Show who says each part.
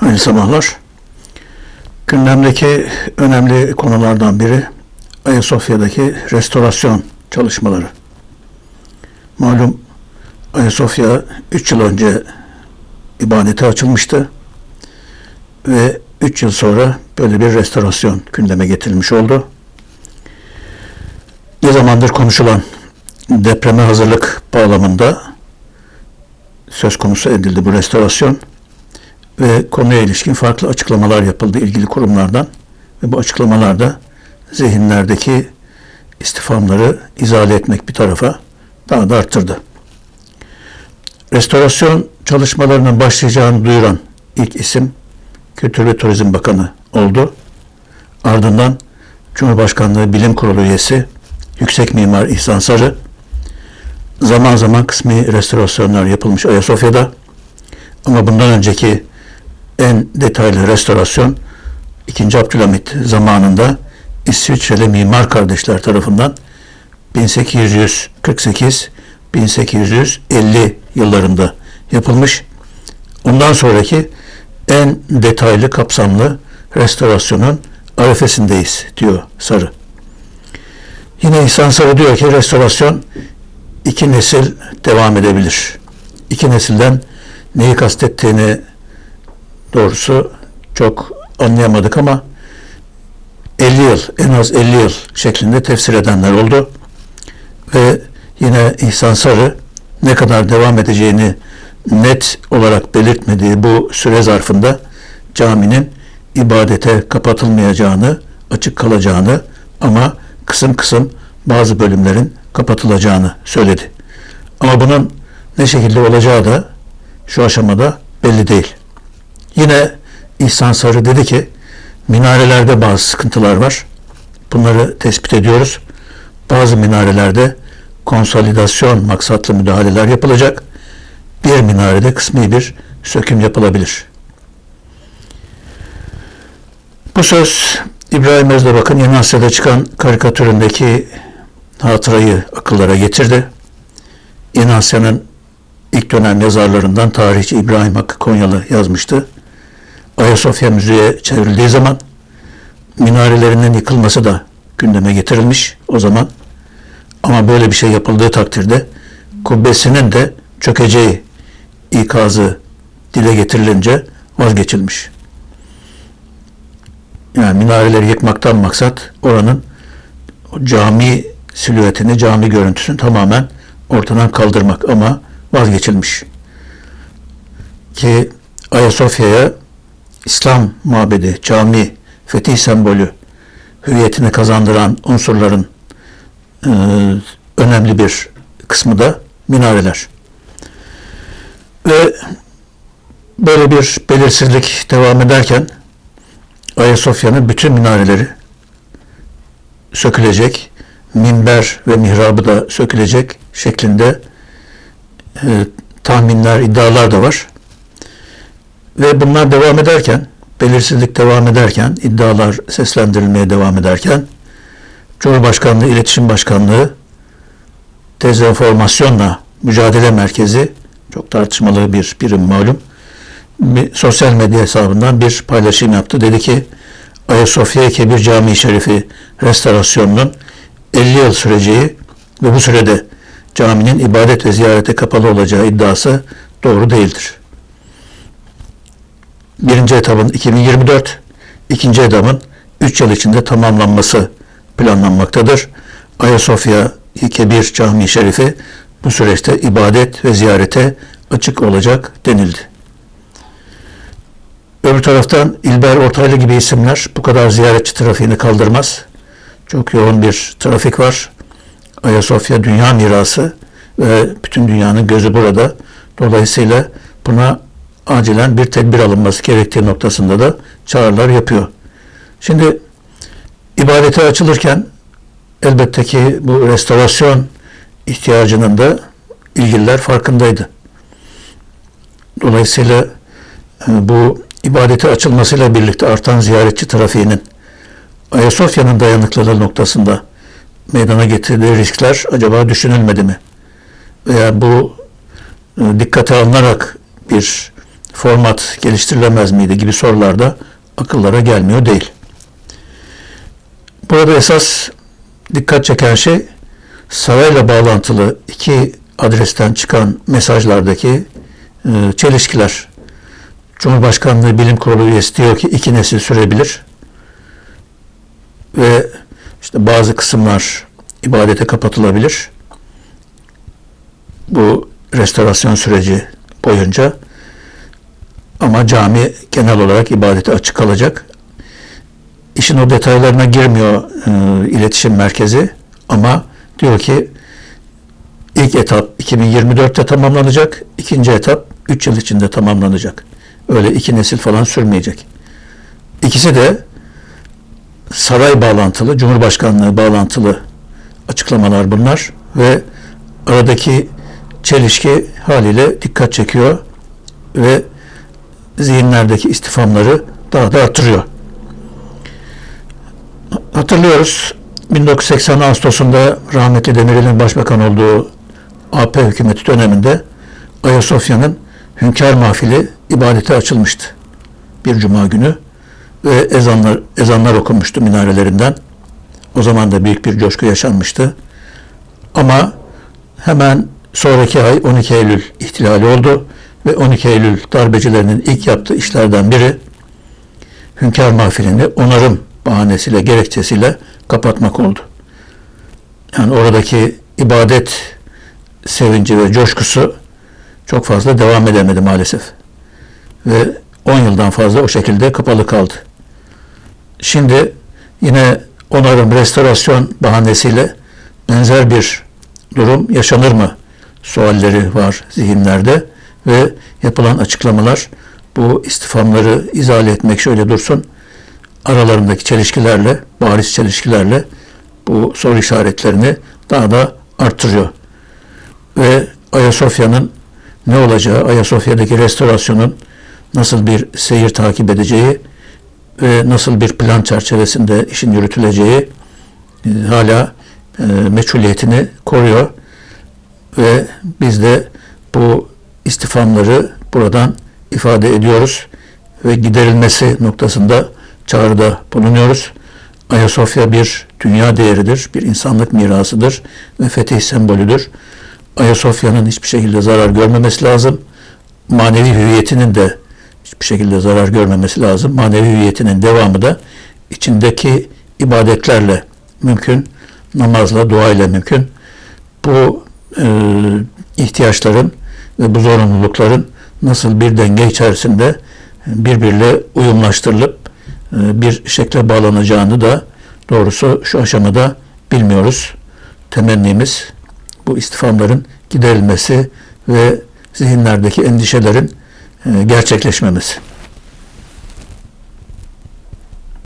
Speaker 1: Hayırlı sabahlar. Gündemdeki önemli konulardan biri Ayasofya'daki restorasyon çalışmaları. Malum Ayasofya 3 yıl önce ibadete açılmıştı ve 3 yıl sonra böyle bir restorasyon gündeme getirilmiş oldu. Ne zamandır konuşulan depreme hazırlık bağlamında söz konusu edildi bu restorasyon ve konuya ilişkin farklı açıklamalar yapıldı ilgili kurumlardan ve bu açıklamalarda zihinlerdeki istifamları izale etmek bir tarafa daha da arttırdı. Restorasyon çalışmalarının başlayacağını duyuran ilk isim Kültür ve Turizm Bakanı oldu. Ardından Cumhurbaşkanlığı Bilim Kurulu üyesi Yüksek Mimar İhsan Sarı zaman zaman kısmi restorasyonlar yapılmış Ayasofya'da ama bundan önceki en detaylı restorasyon 2. Abdülhamit zamanında İsviçreli mimar kardeşler tarafından 1848-1850 yıllarında yapılmış. Ondan sonraki en detaylı kapsamlı restorasyonun arifesindeyiz diyor Sarı. Yine İhsan Sarı diyor ki restorasyon iki nesil devam edebilir. İki nesilden neyi kastettiğini doğrusu çok anlayamadık ama 50 yıl, en az 50 yıl şeklinde tefsir edenler oldu. Ve yine İhsan Sarı ne kadar devam edeceğini net olarak belirtmediği bu süre zarfında caminin ibadete kapatılmayacağını, açık kalacağını ama kısım kısım bazı bölümlerin kapatılacağını söyledi. Ama bunun ne şekilde olacağı da şu aşamada belli değil. Yine İhsan Sarı dedi ki minarelerde bazı sıkıntılar var. Bunları tespit ediyoruz. Bazı minarelerde konsolidasyon maksatlı müdahaleler yapılacak. Bir minarede kısmi bir söküm yapılabilir. Bu söz İbrahim Özdebak'ın Yeni Asya'da çıkan karikatüründeki hatırayı akıllara getirdi. Yeni Asya'nın ilk dönem yazarlarından tarihçi İbrahim Hakkı Konyalı yazmıştı. Ayasofya Müzesi'ye çevrildiği zaman minarelerinin yıkılması da gündeme getirilmiş o zaman. Ama böyle bir şey yapıldığı takdirde kubbesinin de çökeceği ikazı dile getirilince vazgeçilmiş. Yani minareleri yıkmaktan maksat oranın cami silüetini, cami görüntüsünü tamamen ortadan kaldırmak ama vazgeçilmiş. Ki Ayasofya'ya İslam mabedi, cami, fetih sembolü hüviyetini kazandıran unsurların e, önemli bir kısmı da minareler. Ve böyle bir belirsizlik devam ederken Ayasofya'nın bütün minareleri sökülecek, minber ve mihrabı da sökülecek şeklinde e, tahminler, iddialar da var. Ve bunlar devam ederken, belirsizlik devam ederken, iddialar seslendirilmeye devam ederken, Cumhurbaşkanlığı İletişim Başkanlığı Dezenformasyonla Mücadele Merkezi, çok tartışmalı bir birim malum, bir sosyal medya hesabından bir paylaşım yaptı. Dedi ki, Ayasofya Kebir Camii Şerifi restorasyonunun 50 yıl süreceği ve bu sürede caminin ibadet ve ziyarete kapalı olacağı iddiası doğru değildir. Birinci etabın 2024, ikinci etabın 3 yıl içinde tamamlanması planlanmaktadır. Ayasofya Kebir Camii Şerifi bu süreçte ibadet ve ziyarete açık olacak denildi. Öbür taraftan İlber Ortaylı gibi isimler bu kadar ziyaretçi trafiğini kaldırmaz. Çok yoğun bir trafik var. Ayasofya dünya mirası ve bütün dünyanın gözü burada. Dolayısıyla buna acilen bir tedbir alınması gerektiği noktasında da çağrılar yapıyor. Şimdi ibadete açılırken elbette ki bu restorasyon ihtiyacının da ilgililer farkındaydı. Dolayısıyla e, bu ibadete açılmasıyla birlikte artan ziyaretçi trafiğinin Ayasofya'nın dayanıklılığı noktasında meydana getirdiği riskler acaba düşünülmedi mi? Veya bu e, dikkate alınarak bir format geliştirilemez miydi gibi sorular da akıllara gelmiyor değil. Burada esas dikkat çeken şey sarayla bağlantılı iki adresten çıkan mesajlardaki e, çelişkiler. Cumhurbaşkanlığı Bilim Kurulu üyesi diyor ki iki nesil sürebilir ve işte bazı kısımlar ibadete kapatılabilir. Bu restorasyon süreci boyunca ama cami genel olarak ibadete açık kalacak. İşin o detaylarına girmiyor e, iletişim merkezi ama diyor ki ilk etap 2024'te tamamlanacak, ikinci etap 3 yıl içinde tamamlanacak. Öyle iki nesil falan sürmeyecek. İkisi de saray bağlantılı, Cumhurbaşkanlığı bağlantılı açıklamalar bunlar ve aradaki çelişki haliyle dikkat çekiyor ve zihinlerdeki istifamları daha da artırıyor. Hatırlıyoruz 1980 Ağustos'unda rahmetli Demirel'in başbakan olduğu AP hükümeti döneminde Ayasofya'nın hünkâr mahfili ibadete açılmıştı. Bir cuma günü ve ezanlar ezanlar okunmuştu minarelerinden. O zaman da büyük bir coşku yaşanmıştı. Ama hemen sonraki ay 12 Eylül ihtilali oldu ve 12 Eylül darbecilerinin ilk yaptığı işlerden biri hünkâr mahfilini onarım bahanesiyle, gerekçesiyle kapatmak oldu. Yani oradaki ibadet sevinci ve coşkusu çok fazla devam edemedi maalesef. Ve 10 yıldan fazla o şekilde kapalı kaldı. Şimdi yine onarım, restorasyon bahanesiyle benzer bir durum yaşanır mı? Sualleri var zihinlerde ve yapılan açıklamalar bu istifamları izale etmek şöyle dursun aralarındaki çelişkilerle, bariz çelişkilerle bu soru işaretlerini daha da arttırıyor. Ve Ayasofya'nın ne olacağı, Ayasofya'daki restorasyonun nasıl bir seyir takip edeceği ve nasıl bir plan çerçevesinde işin yürütüleceği e, hala e, meçhuliyetini koruyor ve biz de bu istifamları buradan ifade ediyoruz ve giderilmesi noktasında çağrıda bulunuyoruz. Ayasofya bir dünya değeridir, bir insanlık mirasıdır ve fetih sembolüdür. Ayasofya'nın hiçbir şekilde zarar görmemesi lazım. Manevi hüviyetinin de hiçbir şekilde zarar görmemesi lazım. Manevi hüviyetinin devamı da içindeki ibadetlerle mümkün, namazla, duayla mümkün. Bu e, ihtiyaçların bu zorunlulukların nasıl bir denge içerisinde birbirle uyumlaştırılıp e, bir şekle bağlanacağını da doğrusu şu aşamada bilmiyoruz. Temennimiz bu istifamların giderilmesi ve zihinlerdeki endişelerin e, gerçekleşmemesi.